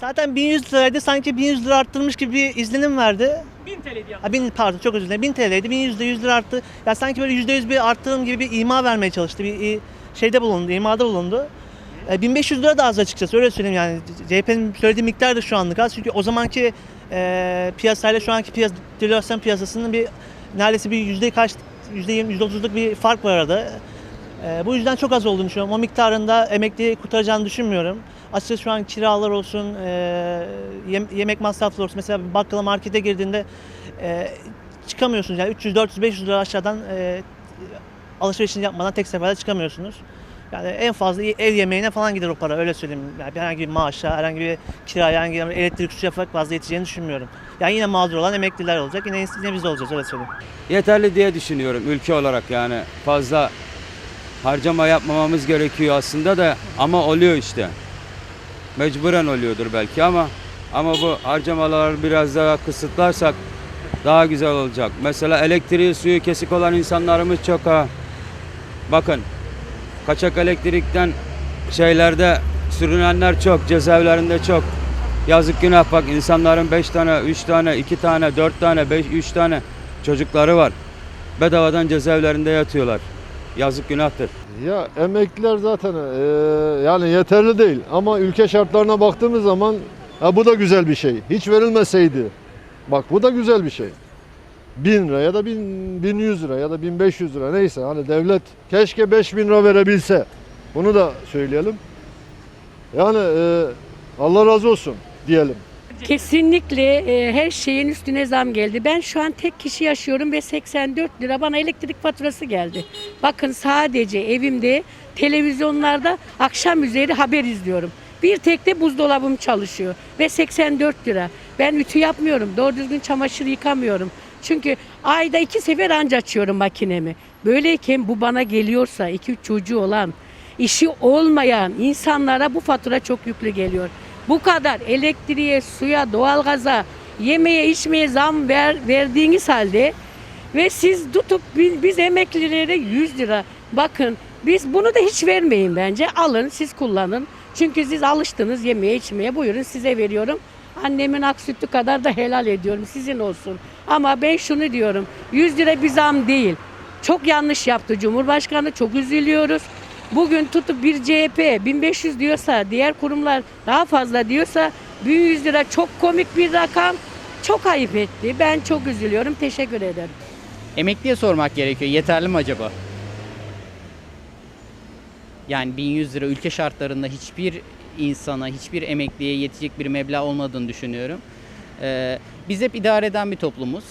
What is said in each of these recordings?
Zaten 1100 liraydı sanki 1100 lira arttırmış gibi bir izlenim verdi. 1000 TL diye. Ha, 1000 pardon çok özür dilerim 1000 TL'ydi 1100 de 100 lira arttı. Ya sanki böyle %100 bir arttırım gibi bir ima vermeye çalıştı. Bir şeyde bulundu, imada bulundu. E, 1500 lira da az açıkçası öyle söyleyeyim yani. CHP'nin söylediği miktar da şu anlık az. Çünkü o zamanki e, piyasayla şu anki piyasa, devalüasyon piyasasının bir neredeyse bir yüzde kaç, yüzde 20, yüzde 30'luk bir fark var arada. E, bu yüzden çok az olduğunu düşünüyorum. O miktarında emekliyi kurtaracağını düşünmüyorum. Açıkçası şu an kiralar olsun, e, yem- yemek masrafları olsun. Mesela bakkala markete girdiğinde e, çıkamıyorsunuz. Yani 300, 400, 500 lira aşağıdan e, alışverişini yapmadan tek seferde çıkamıyorsunuz. Yani en fazla ev yemeğine falan gider o para öyle söyleyeyim. Yani herhangi bir maaşa, herhangi bir kiraya, herhangi bir elektrik su yapmak fazla yeteceğini düşünmüyorum. Yani yine mağdur olan emekliler olacak. Yine, yine biz olacağız öyle söyleyeyim. Yeterli diye düşünüyorum ülke olarak yani fazla harcama yapmamamız gerekiyor aslında da ama oluyor işte. Mecburen oluyordur belki ama ama bu harcamaları biraz daha kısıtlarsak daha güzel olacak. Mesela elektriği suyu kesik olan insanlarımız çok ha. Bakın kaçak elektrikten şeylerde sürünenler çok, cezaevlerinde çok. Yazık günah bak insanların 5 tane, 3 tane, 2 tane, 4 tane, 5, 3 tane çocukları var. Bedavadan cezaevlerinde yatıyorlar. Yazık günahtır. Ya emekliler zaten eee, yani yeterli değil ama ülke şartlarına baktığımız zaman ha, bu da güzel bir şey. Hiç verilmeseydi bak bu da güzel bir şey. 1000 lira ya da 1000, 1100 lira ya da 1500 lira neyse hani devlet keşke 5000 lira verebilse. Bunu da söyleyelim. Yani eee, Allah razı olsun diyelim. Kesinlikle e, her şeyin üstüne zam geldi. Ben şu an tek kişi yaşıyorum ve 84 lira bana elektrik faturası geldi. Bakın sadece evimde televizyonlarda akşam üzeri haber izliyorum. Bir tek de buzdolabım çalışıyor ve 84 lira. Ben ütü yapmıyorum. Doğru düzgün çamaşır yıkamıyorum. Çünkü ayda iki sefer anca açıyorum makinemi. Böyleyken bu bana geliyorsa 2-3 çocuğu olan, işi olmayan insanlara bu fatura çok yüklü geliyor. Bu kadar elektriğe, suya, doğalgaza, yemeğe, içmeye zam ver, verdiğiniz halde ve siz tutup biz, emeklilere 100 lira bakın biz bunu da hiç vermeyin bence. Alın siz kullanın. Çünkü siz alıştınız yemeye içmeye. Buyurun size veriyorum. Annemin ak sütü kadar da helal ediyorum. Sizin olsun. Ama ben şunu diyorum. 100 lira bir zam değil. Çok yanlış yaptı Cumhurbaşkanı. Çok üzülüyoruz. Bugün tutup bir CHP 1500 diyorsa, diğer kurumlar daha fazla diyorsa 1100 lira çok komik bir rakam. Çok ayıp etti. Ben çok üzülüyorum. Teşekkür ederim. Emekliye sormak gerekiyor. Yeterli mi acaba? Yani 1100 lira ülke şartlarında hiçbir insana, hiçbir emekliye yetecek bir meblağ olmadığını düşünüyorum. Ee, biz hep idare eden bir toplumuz.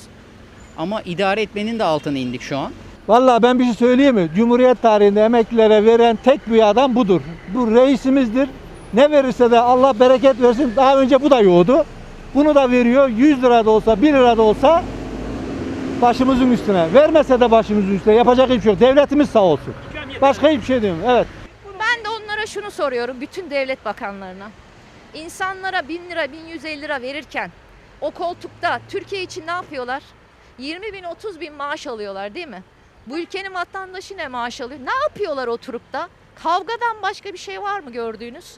Ama idare etmenin de altına indik şu an. Vallahi ben bir şey söyleyeyim mi? Cumhuriyet tarihinde emeklilere veren tek bir adam budur. Bu reisimizdir. Ne verirse de Allah bereket versin. Daha önce bu da yoğdu. Bunu da veriyor. 100 lira da olsa, 1 lira da olsa başımızın üstüne. Vermese de başımızın üstüne. Yapacak hiçbir şey yok. Devletimiz sağ olsun. Başka hiçbir şey demiyorum. Evet. Ben de onlara şunu soruyorum, bütün devlet bakanlarına. İnsanlara 1000 lira, 1150 lira verirken o koltukta Türkiye için ne yapıyorlar? 20 bin, 30 bin maaş alıyorlar değil mi? Bu ülkenin vatandaşı ne maaş alıyor? Ne yapıyorlar oturup da? Kavgadan başka bir şey var mı gördüğünüz?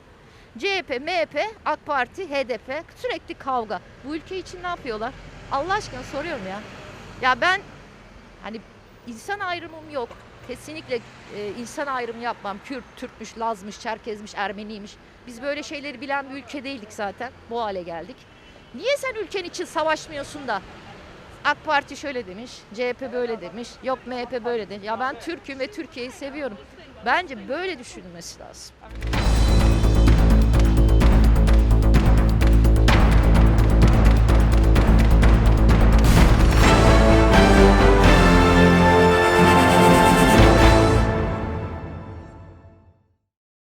CHP, MHP, AK Parti, HDP sürekli kavga. Bu ülke için ne yapıyorlar? Allah aşkına soruyorum ya. Ya ben hani insan ayrımım yok. Kesinlikle e, insan ayrımı yapmam. Kürt, Türkmüş, Lazmış, Çerkezmiş, Ermeniymiş. Biz böyle şeyleri bilen bir ülke değildik zaten. Bu hale geldik. Niye sen ülken için savaşmıyorsun da AK Parti şöyle demiş, CHP böyle demiş, yok MHP böyle demiş. Ya ben Türk'üm ve Türkiye'yi seviyorum. Bence böyle düşünülmesi lazım.